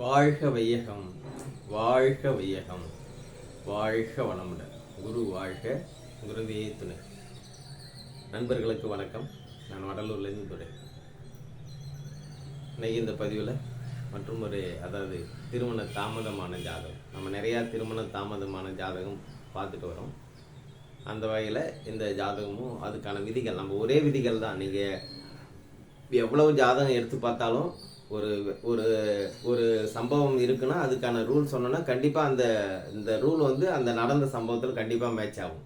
வாழ்க வையகம் வாழ்க வையகம் வாழ்க வளமுடன். குரு வாழ்க குருவே துணை. நண்பர்களுக்கு வணக்கம். நான் வடலூர்லேருந்து துணை இன்னைக்கு இந்த பதிவில் மற்றும் ஒரு அதாவது திருமண தாமதமான ஜாதகம். நம்ம நிறையா திருமண தாமதமான ஜாதகம் பார்த்துட்டு வரோம். அந்த வகையில் இந்த ஜாதகமும் அதுக்கான விதிகள் நம்ம ஒரே விதிகள் தான். நீங்கள் எவ்வளவு ஜாதகம் எடுத்து பார்த்தாலும் ஒரு ஒரு ஒரு சம்பவம் இருக்குன்னா அதுக்கான ரூல் சொன்னோன்னா கண்டிப்பாக அந்த இந்த ரூல் வந்து அந்த நடந்த சம்பவத்தில் கண்டிப்பாக மேட்ச் ஆகும்.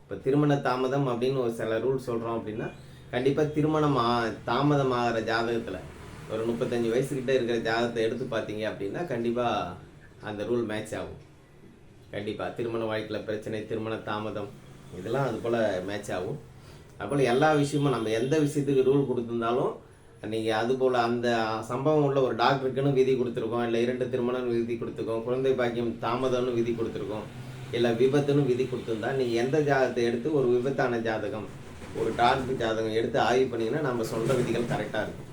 இப்போ திருமண தாமதம் அப்படின்னு ஒரு சில ரூல் சொல்கிறோம் அப்படின்னா கண்டிப்பாக திருமணம் ஆ தாமதம் ஆகிற ஜாதகத்தில் ஒரு முப்பத்தஞ்சு வயசுக்கிட்ட இருக்கிற ஜாதகத்தை எடுத்து பார்த்தீங்க அப்படின்னா கண்டிப்பாக அந்த ரூல் மேட்ச் ஆகும். கண்டிப்பாக திருமண வாழ்க்கையில் பிரச்சனை திருமண தாமதம் இதெல்லாம் அது போல் மேட்ச் ஆகும். அதுபோல் எல்லா விஷயமும் நம்ம எந்த விஷயத்துக்கு ரூல் கொடுத்துருந்தாலும் நீங்கள் அது போல் அந்த சம்பவம் உள்ள ஒரு டாக்டருக்குன்னு விதி கொடுத்துருக்கோம். இல்லை இரண்டு திருமணம்னு விதி கொடுத்துருக்கோம். குழந்தை பாக்கியம் தாமதம்னு விதி கொடுத்துருக்கோம். இல்லை விபத்துன்னு விதி கொடுத்துருந்தா நீங்கள் எந்த ஜாதகத்தை எடுத்து ஒரு விபத்தான ஜாதகம் ஒரு டாக்டர் ஜாதகம் எடுத்து ஆய்வு பண்ணிங்கன்னா நம்ம சொல்கிற விதிகள் கரெக்டாக இருக்கும்.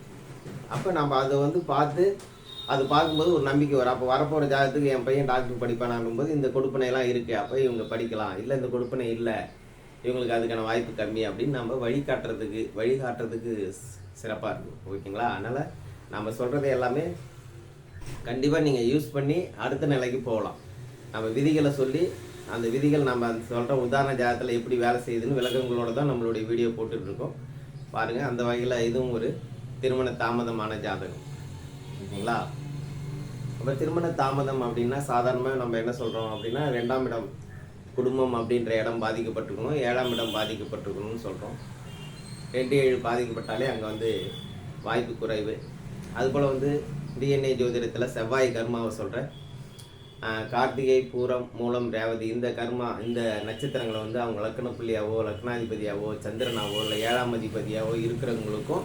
அப்போ நம்ம அதை வந்து பார்த்து அது பார்க்கும்போது ஒரு நம்பிக்கை வரும். அப்போ வரப்போகிற ஜாதகத்துக்கு என் பையன் டாக்டர் படிப்பானாங்கும்போது இந்த கொடுப்பனையெல்லாம் இருக்குது அப்போ இவங்க படிக்கலாம். இல்லை இந்த கொடுப்பனை இல்லை. இவங்களுக்கு அதுக்கான வாய்ப்பு கம்மி அப்படின்னு நம்ம வழிகாட்டுறதுக்கு வழிகாட்டுறதுக்கு சிறப்பாக இருக்கும். ஓகேங்களா? அதனால் நம்ம சொல்கிறது எல்லாமே கண்டிப்பாக நீங்கள் யூஸ் பண்ணி அடுத்த நிலைக்கு போகலாம். நம்ம விதிகளை சொல்லி அந்த விதிகள் நம்ம அந்த சொல்கிற உதாரண ஜாதகத்தில் எப்படி வேலை செய்யுதுன்னு விளக்கங்களோட தான் நம்மளுடைய வீடியோ போட்டுட்ருக்கோம். பாருங்கள் அந்த வகையில் இதுவும் ஒரு திருமண தாமதமான ஜாதகம். ஓகேங்களா? அப்போ திருமண தாமதம் அப்படின்னா சாதாரணமாக நம்ம என்ன சொல்கிறோம் அப்படின்னா ரெண்டாம் இடம் குடும்பம் அப்படின்ற இடம் பாதிக்கப்பட்டிருக்கணும் ஏழாம் இடம் பாதிக்கப்பட்டிருக்கணும்னு சொல்கிறோம் ரெண்டு ஏழு பாதிக்கப்பட்டாலே அங்கே வந்து வாய்ப்பு குறைவு. அதுபோல் வந்து டிஎன்ஏ ஜோதிடத்தில் செவ்வாய் கர்மாவை சொல்கிறேன் கார்த்திகை பூரம் மூலம் ரேவதி இந்த கர்மா இந்த நட்சத்திரங்களை வந்து அவங்க லக்ன புள்ளியாவோ லக்னாதிபதியாவோ சந்திரனாவோ இல்லை ஏழாம் அதிபதியாவோ இருக்கிறவங்களுக்கும்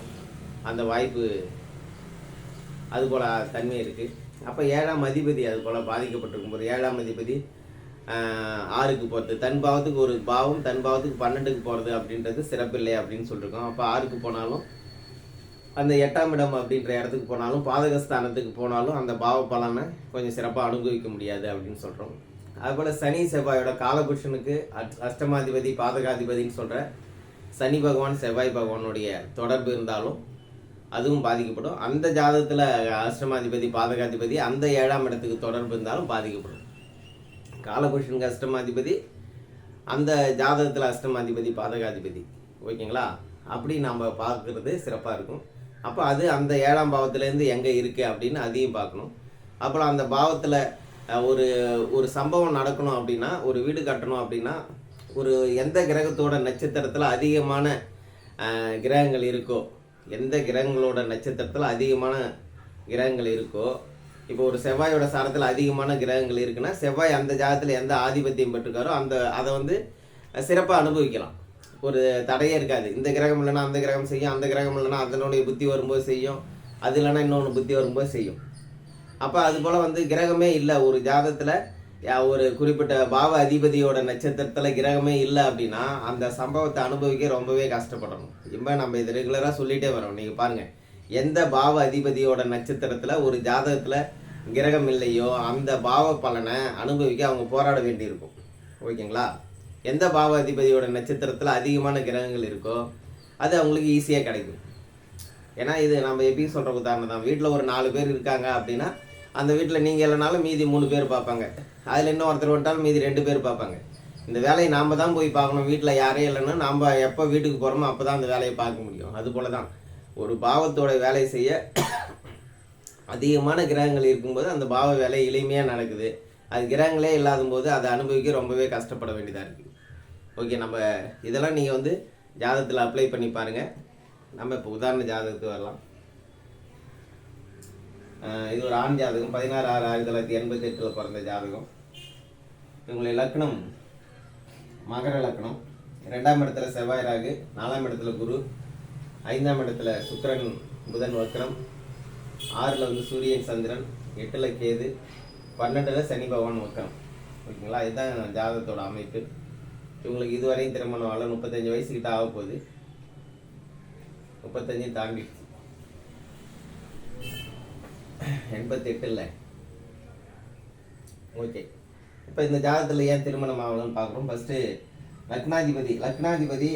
அந்த வாய்ப்பு அதுபோல் தன்மை இருக்குது அப்போ ஏழாம் அதிபதி அதுபோல் பாதிக்கப்பட்டிருக்கும் போது ஏழாம் அதிபதி ஆறுக்கு போகிறது தன் பாவத்துக்கு ஒரு பாவம் தன் பாவத்துக்கு பன்னெண்டுக்கு போகிறது அப்படின்றது சிறப்பில்லை அப்படின்னு சொல்லியிருக்கோம் அப்போ ஆறுக்கு போனாலும் அந்த எட்டாம் இடம் அப்படின்ற இடத்துக்கு போனாலும் பாதகஸ்தானத்துக்கு போனாலும் அந்த பாவ பலனை கொஞ்சம் சிறப்பாக அனுபவிக்க முடியாது அப்படின்னு சொல்கிறோம் அதுபோல் சனி செவ்வாயோட காலபுருஷனுக்கு அட்- அஷ்டமாதிபதி பாதகாதிபதின்னு சொல்கிற சனி பகவான் செவ்வாய் பகவானுடைய தொடர்பு இருந்தாலும் அதுவும் பாதிக்கப்படும். அந்த ஜாதகத்தில் அஷ்டமாதிபதி பாதகாதிபதி அந்த ஏழாம் இடத்துக்கு தொடர்பு இருந்தாலும் பாதிக்கப்படும். காலபுருஷனுக்கு அஷ்டமாதிபதி அந்த ஜாதகத்தில் அஷ்டமாதிபதி பாதகாதிபதி. ஓகேங்களா? அப்படி நம்ம பார்க்குறது சிறப்பாக இருக்கும். அப்போ அது அந்த ஏழாம் பாவத்துலேருந்து எங்கே இருக்குது அப்படின்னு அதையும் பார்க்கணும். அப்புறம் அந்த பாவத்தில் ஒரு ஒரு சம்பவம் நடக்கணும் அப்படின்னா ஒரு வீடு கட்டணும் அப்படின்னா ஒரு எந்த கிரகத்தோட நட்சத்திரத்தில் அதிகமான கிரகங்கள் இருக்கோ எந்த கிரகங்களோட நட்சத்திரத்தில் அதிகமான கிரகங்கள் இருக்கோ இப்போ ஒரு செவ்வாயோட சாரத்தில் அதிகமான கிரகங்கள் இருக்குன்னா செவ்வாய் அந்த ஜாதத்தில் எந்த ஆதிபத்தியம் பெற்றிருக்காரோ அந்த அதை வந்து சிறப்பாக அனுபவிக்கலாம். ஒரு தடையே இருக்காது. இந்த கிரகம் இல்லைன்னா அந்த கிரகம் செய்யும் அந்த கிரகம் இல்லைன்னா அதனுடைய புத்தி வரும்போது செய்யும். அது இல்லைன்னா இன்னொன்று புத்தி வரும்போது செய்யும். அப்போ அது போல் வந்து கிரகமே இல்லை. ஒரு ஜாதகத்தில் ஒரு குறிப்பிட்ட பாவ அதிபதியோட நட்சத்திரத்தில் கிரகமே இல்லை அப்படின்னா அந்த சம்பவத்தை அனுபவிக்க ரொம்பவே கஷ்டப்படணும். இப்போ நம்ம இது ரெகுலராக சொல்லிகிட்டே வரோம். நீங்கள் பாருங்கள் எந்த பாவ அதிபதியோட நட்சத்திரத்தில் ஒரு ஜாதகத்தில் கிரகம் இல்லையோ அந்த பாவ பலனை அனுபவிக்க அவங்க போராட வேண்டியிருக்கும். ஓகேங்களா? எந்த பாவ அதிபதியோட நட்சத்திரத்தில் அதிகமான கிரகங்கள் இருக்கோ அது அவங்களுக்கு ஈஸியாக கிடைக்கும். ஏன்னா இது நம்ம எப்படி சொல்கிற உதாரணம் தான். வீட்டில் ஒரு நாலு பேர் இருக்காங்க அப்படின்னா அந்த வீட்டில் நீங்கள் இல்லைனாலும் மீதி மூணு பேர் பார்ப்பாங்க. அதில் இன்னும் ஒருத்தர் வந்துட்டாலும் மீதி ரெண்டு பேர் பார்ப்பாங்க. இந்த வேலையை நாம் தான் போய் பார்க்கணும். வீட்டில் யாரே இல்லைன்னா நம்ம எப்போ வீட்டுக்கு போகிறோமோ அப்போ தான் அந்த வேலையை பார்க்க முடியும். அது போல தான் ஒரு பாவத்தோட வேலையை செய்ய அதிகமான கிரகங்கள் இருக்கும்போது அந்த பாவ வேலை எளிமையாக நடக்குது. அது கிரகங்களே இல்லாத போது அதை அனுபவிக்க ரொம்பவே கஷ்டப்பட வேண்டியதாக இருக்குது ஓகே நம்ம இதெல்லாம் நீங்கள் வந்து ஜாதகத்தில் அப்ளை பண்ணி பாருங்கள் நம்ம இப்போ உதாரண ஜாதகத்துக்கு வரலாம். இது ஒரு ஆண் ஜாதகம். பதினாறு ஆறு ஆயிரத்தி தொள்ளாயிரத்தி எண்பத்தி எட்டில் பிறந்த ஜாதகம். இவங்களுடைய லக்னம் மகர லக்னம். ரெண்டாம் இடத்துல செவ்வாய் ராகு. நாலாம் இடத்துல குரு. ஐந்தாம் இடத்துல சுக்கரன் புதன் வக்கரம் ஆறில் வந்து சூரியன் சந்திரன். எட்டில் கேது. பன்னெண்டில் சனி பகவான் வக்கரம் ஓகேங்களா? இதுதான் ஜாதகத்தோட அமைப்பு. இவங்களுக்கு இதுவரையும் திருமணம் ஆகல. முப்பத்தஞ்சு வயசுக்கிட்ட ஆக போகுது. முப்பத்தஞ்சு தாண்டி. எண்பத்தெட்டில் ஓகே. இப்போ இந்த ஜாதகத்தில் ஏன் திருமணம் ஆகணும்னு பார்க்குறோம். ஃபஸ்ட்டு லக்னாதிபதி லக்னாதிபதி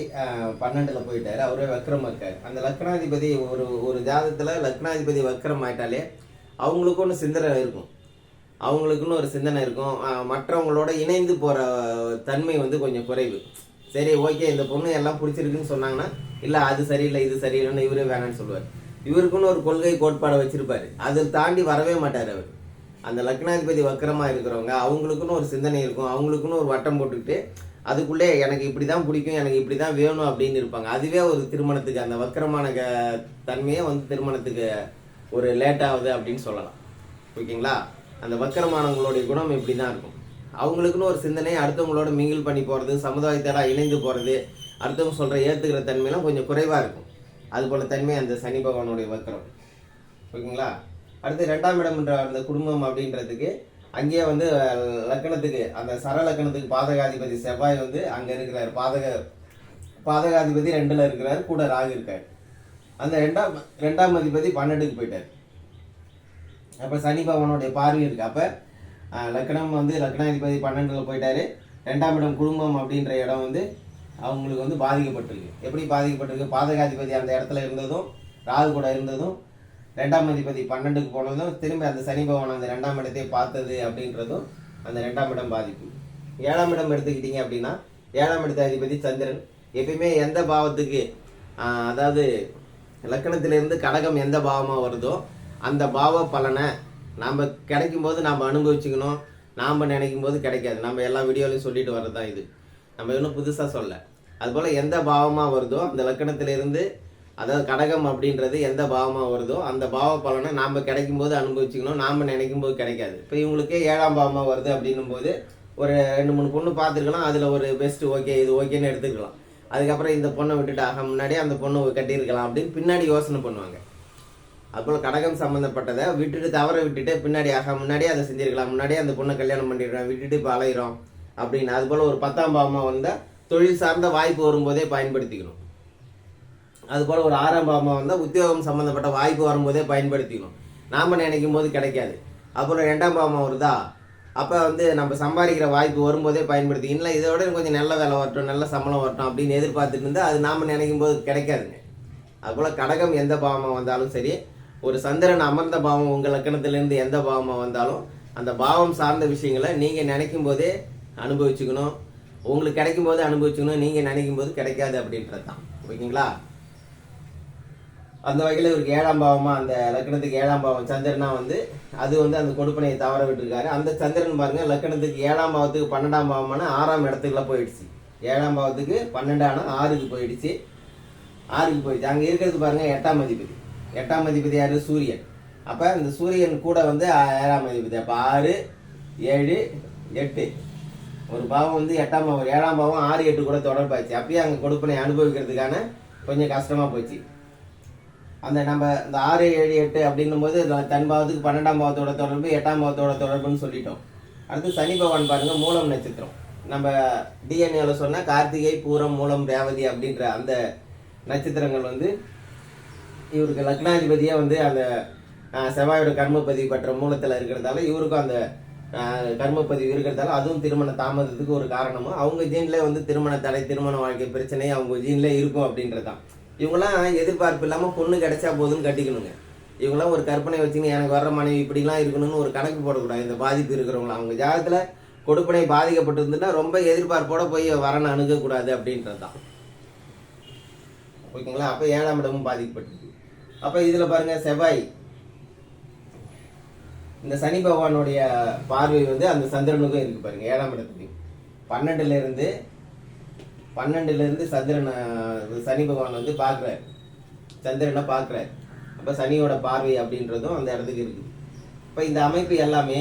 பன்னெண்டில் போயிட்டார். அவரே வக்ரம் இருக்கார். அந்த லக்னாதிபதி ஒரு ஒரு ஜாதகத்தில் லக்னாதிபதி வக்ரம் ஆயிட்டாலே அவங்களுக்கும் ஒன்று சிந்தனை இருக்கும். அவங்களுக்குன்னு ஒரு சிந்தனை இருக்கும். மற்றவங்களோட இணைந்து போகிற தன்மை வந்து கொஞ்சம் குறைவு. சரி ஓகே இந்த பொண்ணு எல்லாம் பிடிச்சிருக்குன்னு சொன்னாங்கன்னா இல்லை அது சரியில்லை இது சரியில்லைன்னு இவரே வேணாம்னு சொல்லுவார். இவருக்குன்னு ஒரு கொள்கை கோட்பாடை வச்சுருப்பார். அதை தாண்டி வரவே மாட்டார் அவர். அந்த லக்னாதிபதி வக்கரமாக இருக்கிறவங்க அவங்களுக்குன்னு ஒரு சிந்தனை இருக்கும். அவங்களுக்குன்னு ஒரு வட்டம் போட்டுக்கிட்டு அதுக்குள்ளே எனக்கு இப்படி தான் பிடிக்கும் எனக்கு இப்படி தான் வேணும் அப்படின்னு இருப்பாங்க. அதுவே ஒரு திருமணத்துக்கு அந்த வக்கரமான க தன்மையே வந்து திருமணத்துக்கு ஒரு லேட் ஆகுது அப்படின்னு சொல்லலாம். ஓகேங்களா? அந்த வக்கரமானவங்களுடைய குணம் இப்படி தான் இருக்கும். அவங்களுக்குன்னு ஒரு சிந்தனை அடுத்தவங்களோட மிங்கிள் பண்ணி போகிறது சமுதாயத்தோட இணைந்து போகிறது அடுத்தவங்க சொல்கிற ஏற்றுக்கிற தன்மையெல்லாம் கொஞ்சம் குறைவாக இருக்கும். அதுபோல் தன்மை அந்த சனி பகவானுடைய வக்கரம். ஓகேங்களா? அடுத்து ரெண்டாம் இடம் என்ற அந்த குடும்பம் அப்படின்றதுக்கு அங்கேயே வந்து லக்கணத்துக்கு அந்த சர லக்கணத்துக்கு பாதகாதிபதி செவ்வாய் வந்து அங்கே இருக்கிறார். பாதக பாதகாதிபதி ரெண்டில் இருக்கிறார் கூட ராகு இருக்கார். அந்த ரெண்டாம் ரெண்டாம் அதிபதி பன்னெண்டுக்கு போயிட்டார். அப்போ சனி பகவானுடைய பார்வை இருக்கு. அப்போ லக்னம் வந்து லக்னாதிபதி பன்னெண்டில் போயிட்டாரு. ரெண்டாம் இடம் குடும்பம் அப்படின்ற இடம் வந்து அவங்களுக்கு வந்து பாதிக்கப்பட்டிருக்கு. எப்படி பாதிக்கப்பட்டிருக்கு? பாதகாதிபதி அந்த இடத்துல இருந்ததும் ராகு கூட இருந்ததும் ரெண்டாம் அதிபதி பன்னெண்டுக்கு போனதும் திரும்பி அந்த சனி பகவான் அந்த ரெண்டாம் இடத்தை பார்த்தது அப்படின்றதும் அந்த ரெண்டாம் இடம் பாதிப்பு ஏழாம் இடம் எடுத்துக்கிட்டீங்க அப்படின்னா ஏழாம் இடத்த அதிபதி சந்திரன். எப்பயுமே எந்த பாவத்துக்கு அதாவது லக்கணத்திலேருந்து கடகம் எந்த பாவமாக வருதோ அந்த பாவ பலனை நாம் கிடைக்கும் போது நாம் அனுபவிச்சுக்கணும். நாம் நினைக்கும் போது கிடைக்காது. நம்ம எல்லா வீடியோலையும் சொல்லிட்டு வர்றது தான் இது. நம்ம இன்னும் புதுசாக சொல்ல. அதுபோல் எந்த பாவமாக வருதோ அந்த லக்கணத்திலிருந்து அதாவது கடகம் அப்படின்றது எந்த பாவமாக வருதோ அந்த பாவ பலனை நாம் கிடைக்கும் போது அனுபவிச்சுக்கணும் நாம் நினைக்கும் போது கிடைக்காது. இப்போ இவங்களுக்கே ஏழாம் பாவமாக வருது அப்படின்னும் போது ஒரு ரெண்டு மூணு பொண்ணு பார்த்துருக்கலாம் அதில் ஒரு பெஸ்ட் ஓகே இது ஓகேன்னு எடுத்துக்கலாம் அதுக்கப்புறம் இந்த பொண்ணை விட்டுட்டு ஆக முன்னாடியே அந்த பொண்ணை கட்டியிருக்கலாம் அப்படின்னு பின்னாடி யோசனை பண்ணுவாங்க. அதுபோல் கடகம் சம்மந்தப்பட்டதை விட்டுட்டு தவற விட்டுட்டு பின்னாடி ஆக முன்னாடியே அதை செஞ்சிருக்கலாம் முன்னாடியே அந்த பொண்ணை கல்யாணம் பண்ணிடுறோம் விட்டுட்டு இப்போ அலையிறோம் அப்படின்னு. அதுபோல் ஒரு பத்தாம் பாவமாக வந்தால் தொழில் சார்ந்த வாய்ப்பு வரும்போதே பயன்படுத்திக்கணும். அதுபோல் ஒரு ஆறாம் பாவமாக வந்தால் உத்தியோகம் சம்மந்தப்பட்ட வாய்ப்பு வரும்போதே பயன்படுத்திக்கணும். நாம் நினைக்கும் போது கிடைக்காது. அப்புறம் ரெண்டாம் பாவமாக வருதா? அப்போ வந்து நம்ம சம்பாதிக்கிற வாய்ப்பு வரும்போதே பயன்படுத்தி இல்லை இதை விட கொஞ்சம் நல்ல வேலை வரட்டும் நல்ல சம்பளம் வரட்டும் அப்படின்னு எதிர்பார்த்துட்டு இருந்தால் அது நாம் நினைக்கும் போது கிடைக்காதுங்க. அதுபோல் கடகம் எந்த பாவமாக வந்தாலும் சரி ஒரு சந்திரன் அமர்ந்த பாவம் உங்கள் லக்கணத்திலேருந்து எந்த பாவமாக வந்தாலும் அந்த பாவம் சார்ந்த விஷயங்களை நீங்கள் நினைக்கும் போதே அனுபவிச்சுக்கணும். உங்களுக்கு கிடைக்கும் போது அனுபவிச்சுக்கணும் நீங்கள் நினைக்கும் போது கிடைக்காது அப்படின்றது தான் ஓகேங்களா? அந்த வகையில் இவருக்கு ஏழாம் பாவமாக அந்த லக்கணத்துக்கு ஏழாம் பாவம் சந்திரனா வந்து அது வந்து அந்த கொடுப்பனையை தவற விட்டுருக்காரு. அந்த சந்திரன் பாருங்க லக்கணத்துக்கு ஏழாம் பாவத்துக்கு பன்னெண்டாம் பாவமான ஆறாம் இடத்துக்குலாம் போயிடுச்சு. ஏழாம் பாவத்துக்கு பன்னெண்டான ஆறுக்கு போயிடுச்சு. ஆறுக்கு போயிடுச்சு. அங்கே இருக்கிறது பாருங்கள் எட்டாம் அதிபதி. எட்டாம் அதிபதி யார்? சூரியன். அப்போ இந்த சூரியன் கூட வந்து ஏழாம் அதிபதி. அப்போ ஆறு ஏழு எட்டு. ஒரு பாவம் வந்து எட்டாம் பாவம் ஏழாம் பாவம் ஆறு எட்டு கூட தொடர்பாச்சு அப்பயே அங்கே கொடுப்பனை அனுபவிக்கிறதுக்கான கொஞ்சம் கஷ்டமாக போச்சு. அந்த நம்ம இந்த ஆறு ஏழு எட்டு அப்படின்னும் போது தன் பாவத்துக்கு பன்னெண்டாம் பாவத்தோட தொடர்பு எட்டாம் பாவத்தோட தொடர்புன்னு சொல்லிட்டோம். அடுத்து சனி பகவான் பாருங்க மூலம் நட்சத்திரம். நம்ம டிஎன்ஏல சொன்னால் கார்த்திகை பூரம் மூலம் ரேவதி அப்படின்ற அந்த நட்சத்திரங்கள் வந்து இவருக்கு லக்னாதிபதியாக வந்து அந்த செவ்வாயோட கர்மப்பதிவு பெற்ற மூலத்தில் இருக்கிறதால இவருக்கும் அந்த கர்மப்பதிவு இருக்கிறதால அதுவும் திருமண தாமதத்துக்கு ஒரு காரணமும். அவங்க ஜீன்லேயே வந்து திருமண தடை திருமண வாழ்க்கை பிரச்சனை அவங்க ஜீன்லேயே இருக்கும் அப்படின்றதான் இவங்கெல்லாம் எதிர்பார்ப்பு இல்லாமல் பொண்ணு கிடைச்சா போதுன்னு கட்டிக்கணுங்க. இவங்கெல்லாம் ஒரு கற்பனை வச்சுங்க எனக்கு வர்ற மனைவி இப்படிலாம் இருக்கணும்னு ஒரு கணக்கு போடக்கூடாது. இந்த பாதிப்பு இருக்கிறவங்களாம் அவங்க ஜாதகத்தில் கொடுப்பனை பாதிக்கப்பட்டு இருந்துன்னா ரொம்ப எதிர்பார்ப்போட போய் வரனை அணுகக்கூடாது அப்படின்றது தான் ஓகேங்களா? அப்போ ஏழாம் இடமும் பாதிக்கப்பட்டிருக்கு. அப்போ இதில் பாருங்கள் செவ்வாய். இந்த சனி பகவானுடைய பார்வை வந்து அந்த சந்திரனுக்கும் இருக்கு பாருங்கள் ஏழாம் இடத்துக்கு பன்னெண்டுலேருந்து பன்னெண்டுலேருந்து பன்னெண்டுல இருந்து சனி பகவான் வந்து பார்க்குறாரு. சந்திரனை பார்க்குறாரு. அப்போ சனியோட பார்வை அப்படின்றதும் அந்த இடத்துக்கு இருக்கு. இப்போ இந்த அமைப்பு எல்லாமே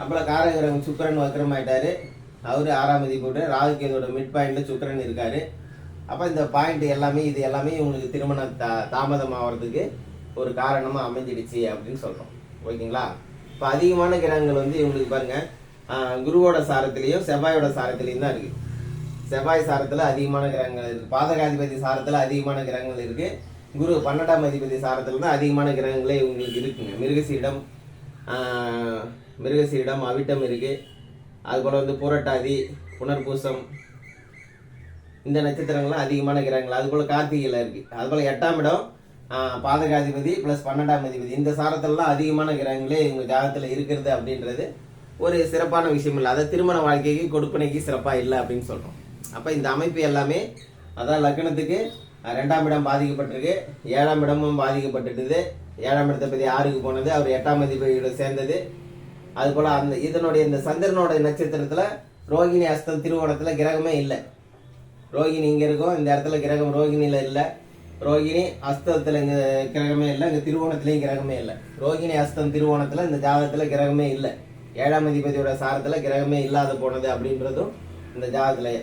அப்புறம் காரகிரகம் சுக்கரன் வக்கரமாயிட்டார் அவர் ஆறாம் மதி போட்டு ராகுகேதோட மிட் பாயிண்ட்டில் சுக்கரன் இருக்கார். அப்போ இந்த பாயிண்ட் எல்லாமே இது எல்லாமே இவங்களுக்கு திருமணம் தா தாமதம் ஆகிறதுக்கு ஒரு காரணமாக அமைஞ்சிடுச்சு அப்படின்னு சொல்கிறோம் ஓகேங்களா? இப்போ அதிகமான கிரகங்கள் வந்து இவங்களுக்கு பாருங்கள் குருவோட சாரத்திலையும் செவ்வாயோட சாரத்திலையும் தான் இருக்குது செவ்வாய் சாரத்தில் அதிகமான கிரகங்கள் இருக்குது பாதகாதிபதி சாரத்தில் அதிகமான கிரகங்கள் இருக்குது குரு பன்னெண்டாம் அதிபதி சாரத்தில் தான் அதிகமான கிரகங்களே இவங்களுக்கு இருக்குங்க. மிருகசீடம் மிருகசீடம் அவிட்டம் இருக்குது அதுபோல் வந்து புரட்டாதி புனர்பூசம் இந்த நட்சத்திரங்கள்லாம் அதிகமான கிரகங்கள். அதுபோல் கார்த்திகையில் இருக்குது அதுபோல் எட்டாம் இடம் பாதகாதிபதி ப்ளஸ் பன்னெண்டாம் அதிபதி. இந்த சாரத்திலலாம் அதிகமான கிரகங்களே இவங்க ஜாதகத்தில் இருக்கிறது அப்படின்றது ஒரு சிறப்பான விஷயம் இல்லை. அதை திருமண வாழ்க்கைக்கு கொடுப்பனைக்கு சிறப்பாக இல்லை அப்படின்னு சொல்கிறோம் அப்போ இந்த அமைப்பு எல்லாமே அதான் லக்னத்துக்கு ரெண்டாம் இடம் பாதிக்கப்பட்டிருக்கு ஏழாம் இடமும் பாதிக்கப்பட்டுட்டுது. ஏழாம் இடத்தை பற்றி ஆறுக்கு போனது அவர் எட்டாம் அதிபதியோட சேர்ந்தது. அதுபோல் அந்த இதனுடைய இந்த சந்திரனோட நட்சத்திரத்தில் ரோகிணி அஸ்தம் திருவோணத்தில் கிரகமே இல்லை. ரோகிணி இங்கே இருக்கும் இந்த இடத்துல கிரகம் ரோகிணியில் இல்லை. ரோகிணி அஸ்தத்தில் இங்கே கிரகமே இல்லை இங்கே திருவோணத்துலேயும் கிரகமே இல்லை. ரோகிணி அஸ்தம் திருவோணத்தில் இந்த ஜாதகத்தில் கிரகமே இல்லை. ஏழாம் அதிபதியோட சாரத்தில் கிரகமே இல்லாத போனது அப்படின்றதும் இந்த ஜாதகத்தில்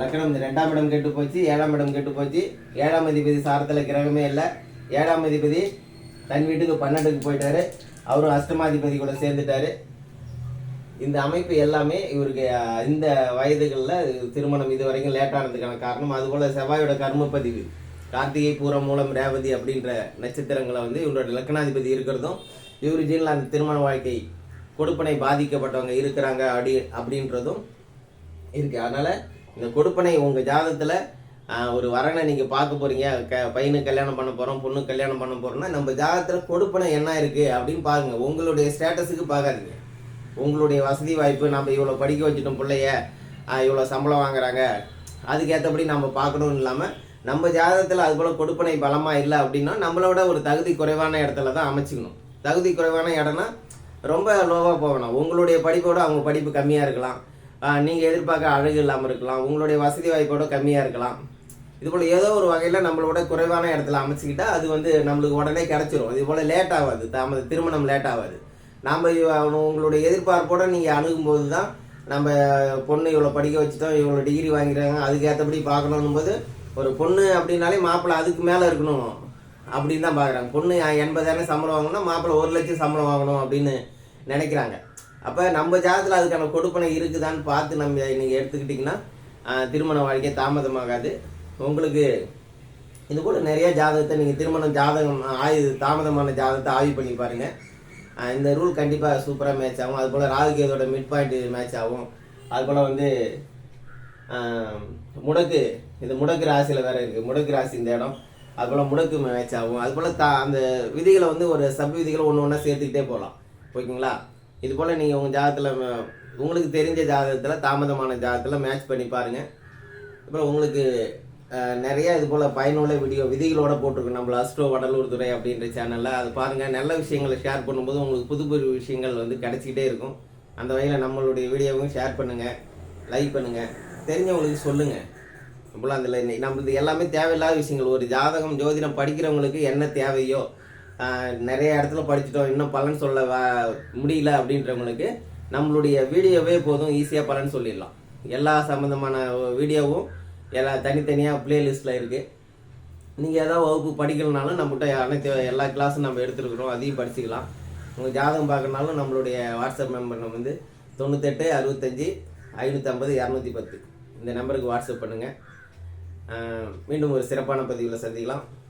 லக்கணம் இந்த ரெண்டாம் இடம் கெட்டு போச்சு ஏழாம் இடம் கெட்டு போச்சு. ஏழாம் அதிபதி சாரத்தில் கிரகமே இல்லை. ஏழாம் அதிபதி தன் வீட்டுக்கு பன்னெண்டுக்கு போயிட்டாரு. அவரும் அஷ்டமாதிபதி கூட சேர்ந்துட்டாரு. இந்த அமைப்பு எல்லாமே இவருக்கு இந்த வயதுகளில் திருமணம் இது வரைக்கும் லேட்டானதுக்கான காரணம். அதுபோல் செவ்வாயோட கர்மப்பதிவு கார்த்திகை பூரம் மூலம் ரேவதி அப்படின்ற நட்சத்திரங்களை வந்து இவரோட லக்கணாதிபதி இருக்கிறதும் இவர் ஜீனில் அந்த திருமண வாழ்க்கை கொடுப்பனை பாதிக்கப்பட்டவங்க இருக்கிறாங்க அப்படி அப்படின்றதும் இருக்குது அதனால் இந்த கொடுப்பனை உங்கள் ஜாதகத்தில் ஒரு வரனை நீங்கள் பார்க்க போகிறீங்க க பையனுக்கு கல்யாணம் பண்ண போகிறோம் பொண்ணுக்கு கல்யாணம் பண்ண போகிறோம்னா நம்ம ஜாதகத்தில் கொடுப்பனை என்ன இருக்குது அப்படின்னு பாருங்க. உங்களுடைய ஸ்டேட்டஸுக்கு பார்க்காதீங்க. உங்களுடைய வசதி வாய்ப்பு நம்ம இவ்வளோ படிக்க வச்சுட்டோம் பிள்ளைய இவ்வளோ சம்பளம் வாங்குறாங்க. அதுக்கேற்றபடி நம்ம பார்க்கணும்னு இல்லாமல் நம்ம ஜாதகத்தில் அது போல் கொடுப்பனை பலமாக இல்லை அப்படின்னா நம்மளோட ஒரு தகுதி குறைவான இடத்துல தான் அமைச்சிக்கணும். தகுதி குறைவான இடம்னா ரொம்ப லோவாக போகணும். உங்களுடைய படிப்போட அவங்க படிப்பு கம்மியாக இருக்கலாம். நீங்கள் எதிர்பார்க்க அழகு இல்லாமல் இருக்கலாம். உங்களுடைய வசதி வாய்ப்போட கம்மியாக இருக்கலாம். இது போல் ஏதோ ஒரு வகையில் நம்மளோட குறைவான இடத்துல அமைச்சிக்கிட்டால் அது வந்து நம்மளுக்கு உடனே கிடச்சிரும். இது போல் லேட் ஆகாது. தாமத திருமணம் லேட் ஆகாது. நாம் உங்களுடைய எதிர்பார்ப்போட நீங்கள் அணுகும்போது தான் நம்ம பொண்ணு இவ்வளோ படிக்க வச்சுட்டோம் இவ்வளோ டிகிரி வாங்கிறாங்க அதுக்கேற்றபடி பார்க்கணும் போது ஒரு பொண்ணு அப்படின்னாலே மாப்பிள்ளை அதுக்கு மேலே இருக்கணும் அப்படின்னு தான் பார்க்குறாங்க. பொண்ணு எண்பதாயிரம் சம்பளம் வாங்கணும்னா மாப்பிள்ளை ஒரு லட்சம் சம்பளம் வாங்கணும் அப்படின்னு நினைக்கிறாங்க. அப்போ நம்ம ஜாதத்தில் அதுக்கான கொடுப்பனை இருக்குதான்னு பார்த்து நம்ம நீங்கள் எடுத்துக்கிட்டிங்கன்னா திருமண வாழ்க்கை தாமதமாகாது. உங்களுக்கு இது கூட நிறைய ஜாதகத்தை நீங்கள் திருமணம் ஜாதகம் ஆயு தாமதமான ஜாதகத்தை ஆய்வு பண்ணி பாருங்கள் இந்த ரூல் கண்டிப்பாக சூப்பராக மேட்ச் ஆகும். அது போல் ராகுகேதோட மிட் பாயிண்ட் மேட்ச் ஆகும். அது போல் வந்து முடக்கு இது முடக்கு ராசியில் வேறு இருக்குது முடக்கு ராசி இந்த இடம். அது போல் முடக்கு மேட்ச் ஆகும். அது போல் தா அந்த விதிகளை வந்து ஒரு சப் விதிகளை ஒன்று ஒன்றா சேர்த்துக்கிட்டே போகலாம். ஓகேங்களா? இது போல் நீங்கள் உங்கள் ஜாதகத்தில் உங்களுக்கு தெரிஞ்ச ஜாதகத்தில் தாமதமான ஜாதகத்தில் மேட்ச் பண்ணி பாருங்கள் அப்புறம் உங்களுக்கு நிறையா நிறைய இது போல் பயனுள்ள வீடியோ விதிகளோட போட்டிருக்கோம் நம்மள அஸ்ட்ரோ வடலூர் துறை அப்படின்ற சேனலில் அது பாருங்கள் நல்ல விஷயங்களை ஷேர் பண்ணும்போது உங்களுக்கு புது புது விஷயங்கள் வந்து கிடச்சிக்கிட்டே இருக்கும். அந்த வகையில் நம்மளுடைய வீடியோவும் ஷேர் பண்ணுங்கள் லைக் பண்ணுங்கள் தெரிஞ்சவங்களுக்கு சொல்லுங்கள் நம்மளும் அதில் நம்மளுக்கு எல்லாமே தேவையில்லாத விஷயங்கள். ஒரு ஜாதகம் ஜோதிடம் படிக்கிறவங்களுக்கு என்ன தேவையோ நிறைய இடத்துல படிச்சிட்டோம். இன்னும் பலன் சொல்ல வ- முடியல அப்படின்றவங்களுக்கு நம்மளுடைய வீடியோவே போதும் ஈஸியாக பலன் சொல்லிடலாம். எல்லா சம்மந்தமான வீடியோவும் எல்லா தனித்தனியாக பிளேலிஸ்ட்டில் இருக்குது நீங்கள் ஏதாவது வகுப்பு படிக்கலனாலும் நம்மகிட்ட அனைத்து எல்லா கிளாஸும் நம்ம எடுத்துருக்குறோம். அதையும் படிச்சுக்கலாம். உங்கள் ஜாதகம் பார்க்கறனாலும் நம்மளுடைய வாட்ஸ்அப் நம்பர் வந்து தொண்ணூத்தெட்டு அறுபத்தஞ்சி ஐநூற்றம்பது இரநூத்தி பத்து. இந்த நம்பருக்கு வாட்ஸ்அப் பண்ணுங்கள் மீண்டும் ஒரு சிறப்பான பதிவில் சந்திக்கலாம்.